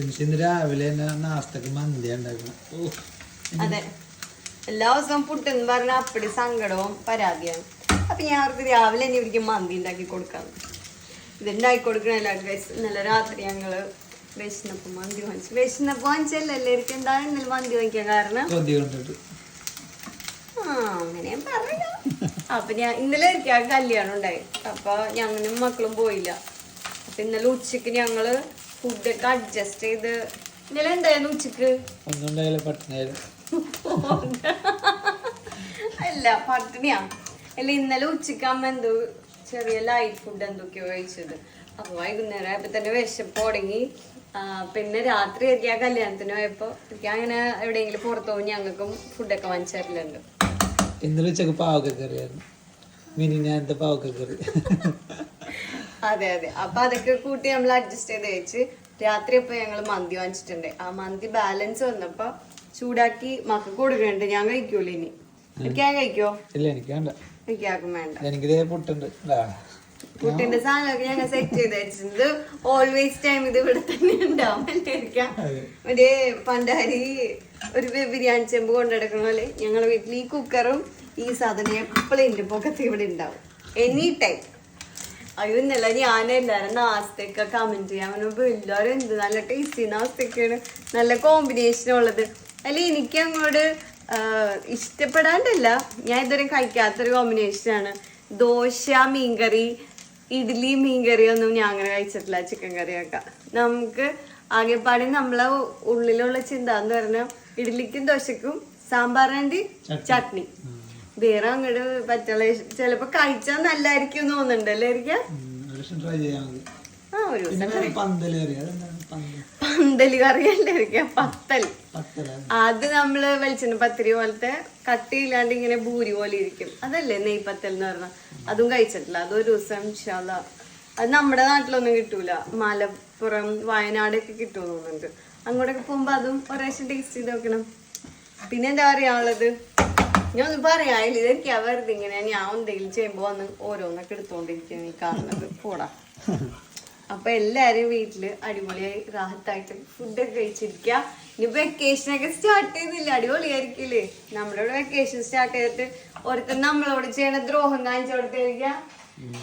ഇന്ന് രാവിലെ തന്നെ നാസ്തക്ക് മന്തി ഉണ്ടാക്കണം. ഓ അതെ. എല്ലാ ദിവസവും പുട്ട് എന്ന് പറഞ്ഞാൽ അപ്പടി സങ്കടവും പരാതിയാണ്. അപ്പൊ ഞാൻ അവർക്ക് രാവിലെ തന്നെ ഇവർക്ക് മന്തി ഉണ്ടാക്കി കൊടുക്കാം. ഇത് ഉണ്ടാക്കി കൊടുക്കണ എല്ലാവർക്കും guys. ഇന്നലെ രാത്രി ഞങ്ങൾ വിശന്നപ്പം മന്തി വാങ്ങിച്ചു. വിശന്നപ്പം വാങ്ങിച്ചല്ല എല്ലാവർക്കും എന്താ ഇന്നലെ മന്തി വാങ്ങിക്കാൻ കാരണം? ആ അങ്ങനെ പറയാം അപ്പൊ ഞാൻ ഇന്നലെ എനിക്ക് ആ കല്യാണം ഉണ്ടായി. അപ്പൊ ഞങ്ങളും മക്കളും പോയില്ല. അപ്പൊ ഇന്നലെ ഉച്ചയ്ക്ക് ഞങ്ങൾ ഫുഡൊക്കെ അഡ്ജസ്റ്റ് ചെയ്ത്. ഇന്നലെ എന്തായിരുന്നു ഉച്ചയ്ക്ക്? അല്ല പട്ടിണിയാ. അല്ല ഇന്നലെ ഉച്ചയ്ക്ക് അമ്മ എന്തോ ചെറിയ ലൈറ്റ് ഫുഡ് എന്തൊക്കെയോ കഴിച്ചത്. അപ്പൊ വൈകുന്നേരം ആയപ്പോ തന്നെ വിശപ്പ് തുടങ്ങി. പിന്നെ രാത്രി എനിക്ക് ആ കല്യാണത്തിന് പോയപ്പോ. എനിക്ക് അങ്ങനെ എവിടെയെങ്കിലും പുറത്തു പോകും ഞങ്ങൾക്കും ഫുഡൊക്കെ വാങ്ങിച്ചു തരലുണ്ട്. ഇന്നലെ ഉച്ചയ്ക്ക് പാവക്ക കറിയായിരുന്നു മിനി ഞാനത്തെ പാവക്ക കറി അതെ അതെ. അപ്പൊ അതൊക്കെ കൂട്ടി നമ്മൾ അഡ്ജസ്റ്റ് ചെയ്ത് കഴിച്ച് രാത്രി ഇപ്പൊ ഞങ്ങൾ മന്തി വാങ്ങിച്ചിട്ടുണ്ട്. ആ മന്തി ബാലൻസ് വന്നപ്പോ ചൂടാക്കി മക്ക കൊടുക്കുന്നുണ്ട്. ഞാൻ കഴിക്കൂല ഇനി. എനിക്ക് ഞാൻ കഴിക്കോ? ഇല്ല എനിക്ക് വേണ്ട. എനിക്ക് ആർക്കും വേണ്ട. എനിക്കിതേ പുട്ടുണ്ട്. പുട്ടിന്റെ സാധനമൊക്കെ ഞങ്ങൾ സെറ്റ് ചെയ്ത് വെച്ചിട്ടുണ്ട്. ഓൾവേസ് ടൈം ഇത് ഇവിടെ തന്നെ ഉണ്ടാവും. മറ്റേ പണ്ടാരി ഒരു ബിരിയാണി ചെമ്പ് കൊണ്ടെടുക്കണ പോലെ ഞങ്ങളുടെ വീട്ടിൽ ഈ കുക്കറും ഈ സാധനം എപ്പോഴും എന്റെ പൊക്കത്ത് ഇവിടെ ഉണ്ടാവും. എനി ടൈം അയ്യോ ഇന്നലെ ഞാൻ എല്ലാവരും നാസ്തയൊക്കെ കമന്റ് ചെയ്യാൻ പറഞ്ഞപ്പോ എല്ലാവരും എന്ത് നല്ല ടേസ്റ്റി നാസ്തയൊക്കെയാണ്. നല്ല കോമ്പിനേഷൻ ഉള്ളത്. അല്ല എനിക്ക് അങ്ങോട്ട് ഇഷ്ടപ്പെടാണ്ടല്ല. ഞാൻ ഇതുവരെ കഴിക്കാത്തൊരു കോമ്പിനേഷനാണ് ദോശ മീൻകറി ഇഡ്ഡലി മീൻകറി ഒന്നും ഞാൻ അങ്ങനെ കഴിച്ചിട്ടില്ല. ചിക്കൻ കറിയൊക്കെ നമുക്ക് ആകെപ്പാടി നമ്മളെ ഉള്ളിലുള്ള ചിന്ത എന്ന് പറഞ്ഞാൽ ഇഡ്ഡലിക്കും ദോശക്കും സാമ്പാറിന്റെ ചട്നി. വേറെ അങ്ങോട്ട് പറ്റുള്ള ചിലപ്പോ കഴിച്ചാൽ നല്ലായിരിക്കും തോന്നുന്നുണ്ട് അല്ലേ ആ ഒരു പന്തൽ കറി ഇരിക്കാം പത്തൽ അത്. നമ്മൾ വെളിച്ചെണ്ണ പത്തിരി പോലത്തെ കട്ടിയില്ലാണ്ട് ഇങ്ങനെ ഭൂരി പോലെ ഇരിക്കും. അതല്ലേ നെയ്പത്തൽ എന്ന് പറഞ്ഞാൽ അതും കഴിച്ചിട്ടില്ല. അതൊരു ദിവസം ഇൻഷാല്ല അത് നമ്മുടെ നാട്ടിലൊന്നും കിട്ടൂല. മലപ്പുറം വയനാടൊക്കെ കിട്ടുമെന്ന് തോന്നുന്നുണ്ട്. അങ്ങോട്ടൊക്കെ പോകുമ്പോ അതും ഒരാഴ്ച ടേസ്റ്റ് ചെയ്ത് നോക്കണം. പിന്നെ എന്താ പറയാനുള്ളത്? ഞാൻ ഒന്നും പറയാനില്ല. ഇതെനിക്ക് വെറുതെ ഇങ്ങനെ ഞാൻ എന്തെങ്കിലും ചെയ്യുമ്പോ വന്ന് ഓരോന്നൊക്കെ എടുത്തോണ്ടിരിക്കുന്നു ഈ കാണുന്നത്. പോടാ. അപ്പൊ എല്ലാരും വീട്ടിൽ അടിപൊളിയായി റാഹത്തായിട്ട് ഫുഡൊക്കെ കഴിച്ചിരിക്കുക ഇനി വെക്കേഷൻ ഒക്കെ സ്റ്റാർട്ട് ചെയ്യുന്നില്ല. അടിപൊളിയായിരിക്കില്ലേ? നമ്മളോട് വെക്കേഷൻ സ്റ്റാർട്ട് ചെയ്തിട്ട് ഒരുത്തൻ നമ്മളോട് ചെയ്യണ ദ്രോഹം കാണിച്ചു കൊടുത്തിരിക്ക.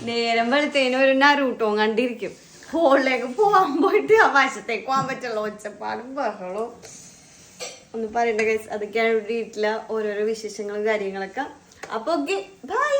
നേരം വെളുത്തേനും ഒരു നറൂട്ടവും കണ്ടിരിക്കും. ഹോളിലേക്ക് പോവാൻ പോയിട്ട് ആ വശത്തേക്ക് പോകാൻ പറ്റുള്ള ഒച്ചപ്പാടും ബഹളവും. ഒന്ന് പറയണ്ട ഗൈസ് അതൊക്കെയാണ് ഇവിടെ വീട്ടിലെ ഓരോരോ വിശേഷങ്ങളും കാര്യങ്ങളൊക്കെ. അപ്പൊ ഓക്കെ ബൈ